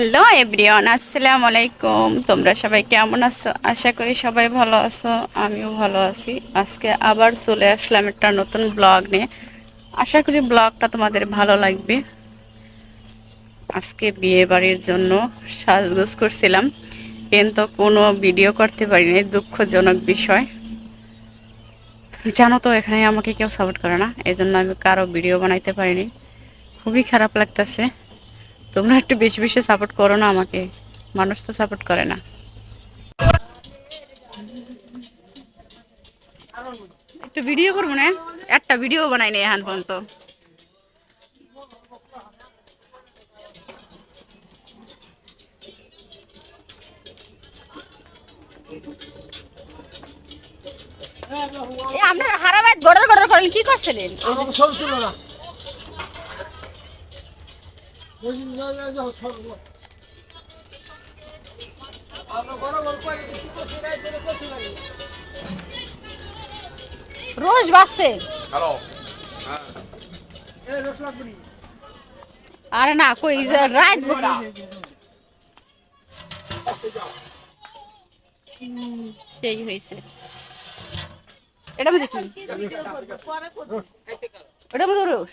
Hello everyone, আসসালামু আলাইকুম। তোমরা সবাই কেমন আছো? আশা করি সবাই ভালো আছো, আমিও ভালো আছি। আজকে আবার চলে আসলাম একটা নতুন ব্লগ নিয়ে। আশা করি ব্লগটা তোমাদের ভালো লাগবে। আজকে বিয়ে বাড়ির জন্য সাজগোজ করছিলাম, কিন্তু কোনো ভিডিও করতে পারিনি, দুঃখজনক বিষয়। জানো তো, এখানে আমাকে কেউ সাপোর্ট করে না এই জন্য আমি কারও ভিডিও বানাইতে পারিনি। খুবই খারাপ লাগতেছে। তোমরা একটু বেশি বেশি সাপোর্ট করো না আমাকে। মানুষ তো সাপোর্ট করে না। একটু ভিডিও করব না? একটা ভিডিও বানাই নি এখন পর্যন্ত। এই আপনার হারা রাত গড়র গড়র করেন কি করছিলেন? না। রোজ বাসছে এই রোজ লাগবে নি? আরে না কই যে রাত বোকা সেই হয়েছে এটা মধ্যে কি এটা মধ্যে রোজ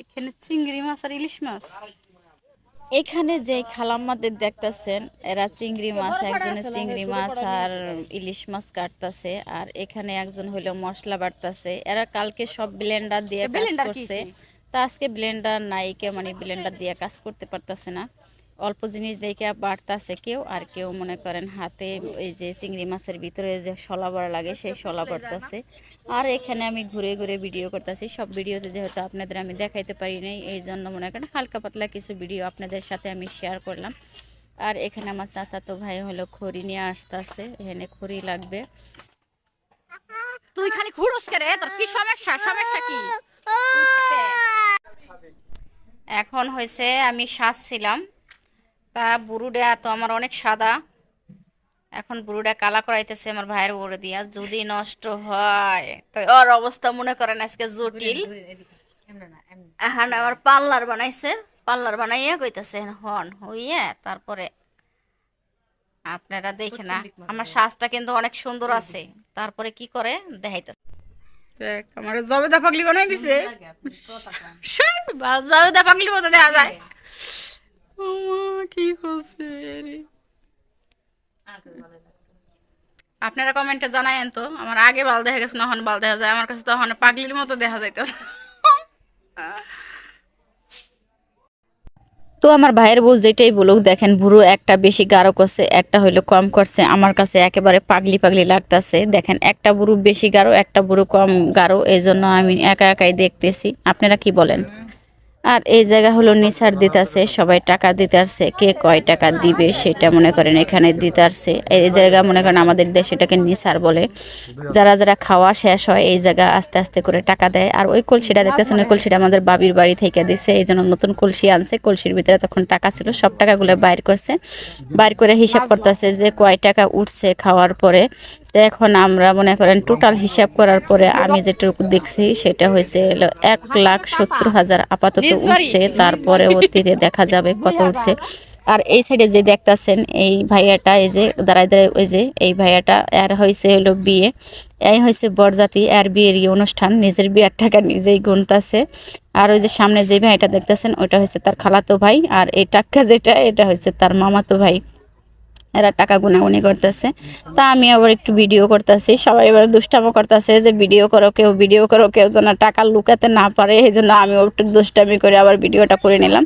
এখানে চিংড়ি মাছ আর ইলিশ মাছ। এখানে যে খালাম্মাদের দেখতেছেন এরা চিংড়ি মাছ একজনের চিংড়ি মাছ আর ইলিশ মাছ কাটতেছে আর এখানে একজন হইল মশলা বাড়তেছে এরা কালকে সব ব্লেন্ডার দিয়ে কাজ করছে। তা আজকে ব্লেন্ডার নাই কে মানে ব্লেন্ডার দিয়ে কাজ করতে পারতেছে না। অল্প জিনিস দেখে বাড়তাছে কেউ আর কেউ মনে করেন হাতে এই যে চিংড়ি মাছের ভিতরে যে শলা বড়া লাগে সেই শলা বাড়তাছে আর এখানে আমি ঘুরে ঘুরে ভিডিও করতেছি সব ভিডিওতে যেহেতু আপনাদের আমি দেখাইতে পারি নাই এই জন্য মনে করেন হালকা পাতলা কিছু ভিডিও আপনাদের সাথে আমি শেয়ার করলাম। আর এখানে আমার চাচাতো ভাই হলো খড়ি নিয়ে আসতেছে এখানে খড়ি লাগবে। তুই খালি ঘুরোস রে? তোর কি সমস্যা? সমস্যা কি? এখন হয়েছে আমি সাজছিলাম তা বুড়ুটা তো আমার অনেক সাদা। এখন বুড়ুটা কালা করাইতেছে আমার ভাইয়ের উপরে দিয়া। যদি নষ্ট হয় তো ওর অবস্থা মনে করেন আজকে জটিল। এখন আমার পার্লার বানাইছে পার্লার বানাইয়া কইতেছে হন হইয়ে তারপরে আপনারা দেখে না আমার শ্বাসটা কিন্তু অনেক সুন্দর আছে। তারপরে কি করে? দেখাইতেছে। দেখ আমার জবেদা পাগলি বানাই দিছে। জবেদা পাগলি মতো দেখা যায়। আপনারা কমেন্টে জানায়েন তো আমার আগে বাল দেখা গেছে নহন বাল দেখা যায় আমার কাছে তখন পাগলির মতো দেখা যাইতো তো আমার ভাইয়ের বউ যেটাই বলুক দেখেন ভুরু একটা বেশি গাঢ় করছে একটা হইল কম করছে আমার কাছে একেবারে পাগলি পাগলি লাগতেছে। দেখেন একটা বুড়ু বেশি গাঢ় একটা বুড়ু কম গাঢ় এই জন্য আমি একা একাই দেখতেছি। আপনারা কি বলেন? আর এই জায়গা হলো নিসার দিতাছে, সবাই টাকা দিতে আসছে কে কয় টাকা দিবে সেটা মনে করেন এখানে দিতে আসছে এই জায়গা মনে করেন আমাদের দেশে এটাকে নিসার বলে। যারা যারা খাওয়া শেষ হয়, এই জায়গা আস্তে আস্তে করে টাকা দেয়। আর ওই কলসিটা দেখতেছেন, ওই কলসিটা আমাদের বাবির বাড়ি থেকে দিছে। এই জন্য নতুন কলসি আনছে। কলসির ভিতরে তখন টাকা ছিল, সব টাকাগুলো বাইর করছে। বাইর করে হিসাব করতেছে যে কয় টাকা উঠছে খাওয়ার পরে। তো এখন আমরা মনে করেন টোটাল হিসাব করার পরে আমি যেটুকু দেখছি, সেটা হয়েছে এক লাখ সত্তর হাজার আপাতত উঠছে তারপরে অতীতে দেখা যাবে কত উঠছে। আর এই সাইডে যে দেখতেছেন এই ভাইয়াটা এই যে দাঁড়ায় দাঁড়ায় ওই যে এই ভাইয়াটা আর হয়েছে হলো বিয়ে। এই হয়েছে বরজাতি আর বিয়েরই অনুষ্ঠান নিজের বিয়ের টাকা নিজেই গুনতাছে। আর ওই যে সামনে যে ভাইটা দেখতেছেন ওইটা হয়েছে তার খালাতো ভাই আর এই টাক্কা যেটা এটা হয়েছে তার মামাতো ভাই। এরা টাকা গুনাগুনি করতেছে। তা আমি আবার একটু ভিডিও করতেছি। সবাই এবার দুষ্টামো করতেছে যে ভিডিও করো কেউ ভিডিও করো কেউ যেন টাকা লুকাতে না পারে এই জন্য আমিও একটু দুষ্টামি করে আবার ভিডিওটা করে নিলাম।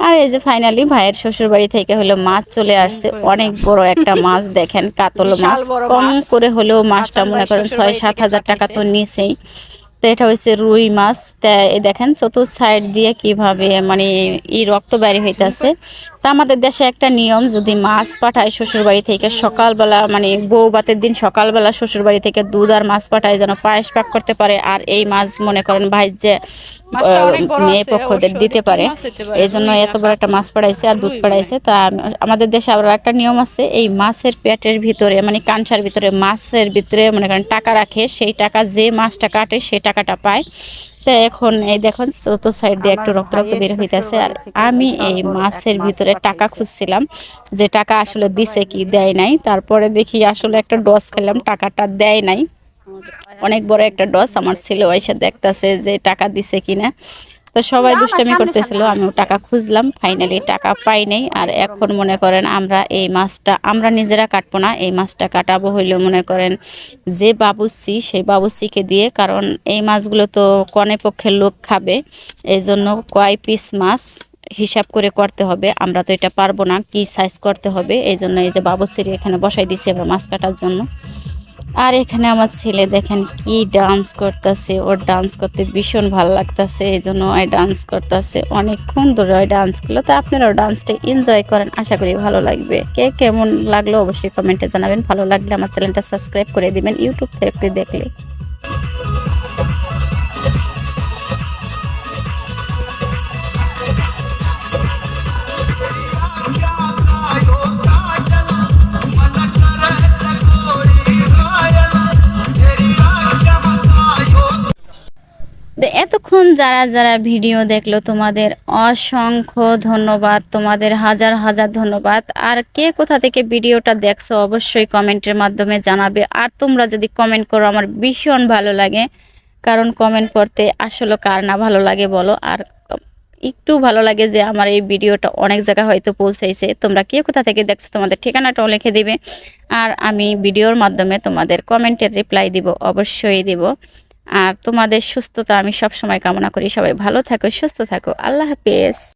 আর এই যে ফাইনালি ভাইয়ের শ্বশুর বাড়ি থেকে হলো মাছ চলে আসছে। অনেক বড় একটা মাছ দেখেন কাতল মাছ। কম করে হলেও মাছটা মনে করেন ছয় সাত হাজার টাকা তো নিছেই। তো এটা হয়েছে রুই মাছ। তা দেখেন চতুর্থ সাইড দিয়ে কীভাবে মানে এই রক্ত বাইরে হইতেছে। তা আমাদের দেশে একটা নিয়ম, যদি মাছ পাঠায় শ্বশুরবাড়ি থেকে সকালবেলা মানে বউ বাতের দিন সকালবেলা শ্বশুরবাড়ি থেকে দুধ আর মাছ পাঠায় যেন পায়েস পাক করতে পারে। আর এই মাছ মনে করেন ভাই যে মেয়ে পক্ষদের দিতে পারে। এই জন্য এত বড় একটা মাছ পাঠাইছে আর দুধ পাঠাইছে তা আমাদের দেশে আবার একটা নিয়ম আছে এই মাছের পেটের ভিতরে মানে কানসার ভিতরে মাছের ভিতরে মনে করেন টাকা রাখে সেই টাকা যে মাছটা কাটে সেই টাকাটা পায়। তো এখন এই দেখুন চতুর্থ সাইড দিয়ে একটু রক্ত রক্ত বের হইতেছে। আর আমি এই মাছের ভিতরে টাকা খুঁজছিলাম যে টাকা আসলে দিছে কি দেয় নাই। তারপরে দেখি আসলে একটা ডস খেলাম টাকাটা দেয় নাই। অনেক বড় একটা ডস আমার ছেলে এসে দেখতাছে যে টাকা দিছে কিনা। তো সবাই দুষ্টামি করতেছিল আমিও টাকা খুঁজলাম ফাইনালি টাকা পাই নাই। আর এখন মনে করেন আমরা এই মাছটা আমরা নিজেরা কাটবো না এই মাছটা কাটাবো হইলেও মনে করেন যে বাবুসি সেই বাবুসিকে দিয়ে কারণ এই মাছগুলো তো কনে পক্ষের লোক খাবে এই জন্য কয় পিস মাছ হিসাব করে করতে হবে আমরা তো এটা পারব না কি সাইজ করতে হবে এই জন্য এই যে বাবুসির এখানে বসাই দিছি আমরা মাছ কাটার জন্য। আর এখানে আমার ছেলে দেখেন কি ডান্স করতেছে, ওর ডান্স করতে ভীষণ ভালো লাগতেছে, এই জন্য ওই ডান্স করতেছে। অনেকক্ষণ ধরে ওই ডান্সগুলো তো আপনারাও ডান্সটা এনজয় করেন, আশা করি ভালো লাগবে। কে কেমন লাগল অবশ্যই কমেন্টে জানাবেন, ভালো লাগলে আমার চ্যানেলটা সাবস্ক্রাইব করে দিবেন ইউটিউব থেকে দেখলে। যারা যারা ভিডিও দেখল, তোমাদের অসংখ্য ধন্যবাদ। তোমাদের হাজার হাজার ধন্যবাদ। আর কে কোথা থেকে ভিডিওটা দেখছ, অবশ্যই কমেন্টের মাধ্যমে জানাবে। আর তোমরা যদি কমেন্ট করো, আমার ভীষণ ভালো লাগে। কারণ কমেন্ট করতে আসলে কার না ভালো লাগে বলো। আর একটু ভালো লাগে যে আমার এই ভিডিওটা অনেক জায়গায় হয়তো পৌঁছাইছে তোমরা কে কোথা থেকে দেখছ, তোমাদের ঠিকানাটাও লিখে দিবে। আর আমি ভিডিওর মাধ্যমে তোমাদের কমেন্টের রিপ্লাই দিব, অবশ্যই দিব। আর তোমাদের সুস্থতা আমি সব সময় কামনা করি। সবাই ভালো থাকো, সুস্থ থাকো। আল্লাহ হাফেজ।